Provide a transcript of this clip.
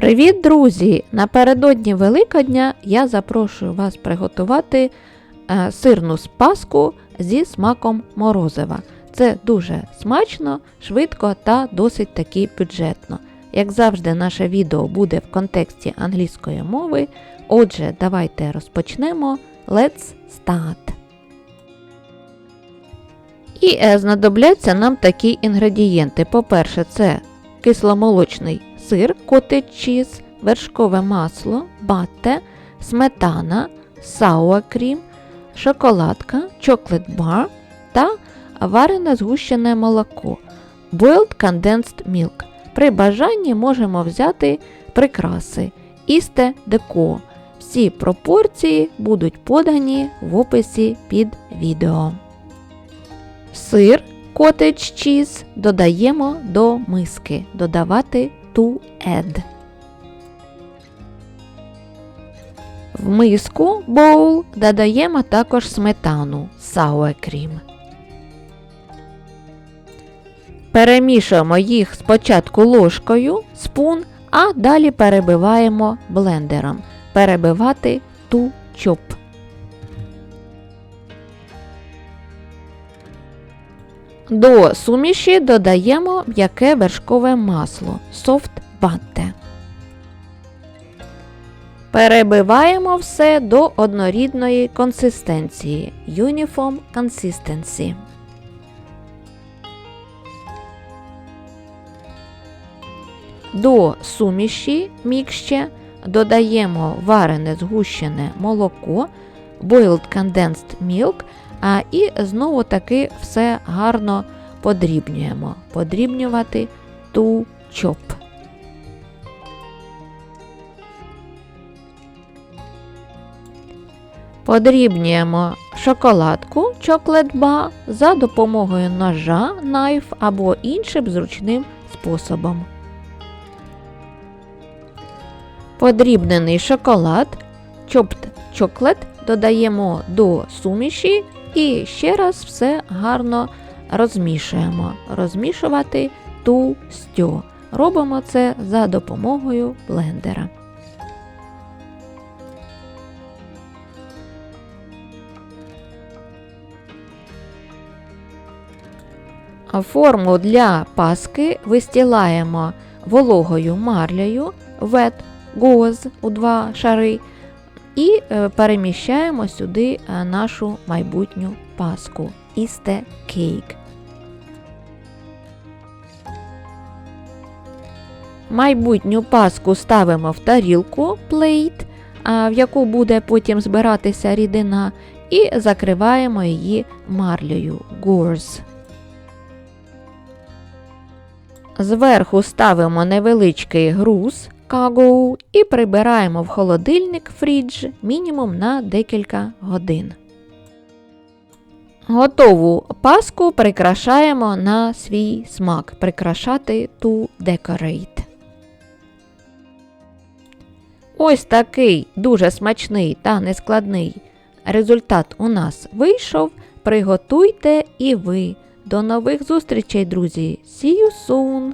Привіт, друзі! Напередодні Великодня я запрошую вас приготувати е, сирну спаску зі смаком морозива. Це дуже смачно, швидко та досить таки бюджетно. Як завжди, наше відео буде в контексті англійської мови. Отже, давайте розпочнемо. Let's start! І е, знадобляться нам такі інгредієнти. По-перше, це кисломолочний сир, cheese, вершкове масло, батте, сметана, cream, шоколадка, bar та варене згущене молоко, boiled condensed milk. При бажанні можемо взяти прикраси, істе деко. Всі пропорції будуть подані в описі під відео. Сир cottage cheese додаємо до миски. Додавати to add. В миску боул додаємо також сметану sour cream. Перемішуємо їх спочатку ложкою спун, а далі перебиваємо блендером. Перебивати to chop. До суміші додаємо м'яке вершкове масло soft butter. Перебиваємо все до однорідної консистенції Uniform Consistency. До суміші мікще додаємо варене згущене молоко, boiled condensed milk і знову таки все гарно подрібнюємо. Подрібнювати to chop. Подрібнюємо шоколадку bar за допомогою ножа, knife або іншим зручним способом. Подрібнений шоколад chopped chocolate додаємо до суміші і ще раз все гарно розмішуємо. Розмішувати ту стю. Робимо це за допомогою блендера. Форму для паски вистілаємо вологою марлею wet gauze у два шари і е, переміщаємо сюди е, нашу майбутню паску Easter Cake. Майбутню паску ставимо в тарілку плейт, в яку буде потім збиратися рідина, і закриваємо її марлею Gauze. Зверху ставимо невеличкий груз Кагоу і прибираємо в холодильник фрідж мінімум на декілька годин. Готову паску прикрашаємо на свій смак. Прикрашати to decorate. Ось такий дуже смачний та нескладний результат у нас вийшов. Приготуйте і ви. До нових зустрічей, друзі! See you soon!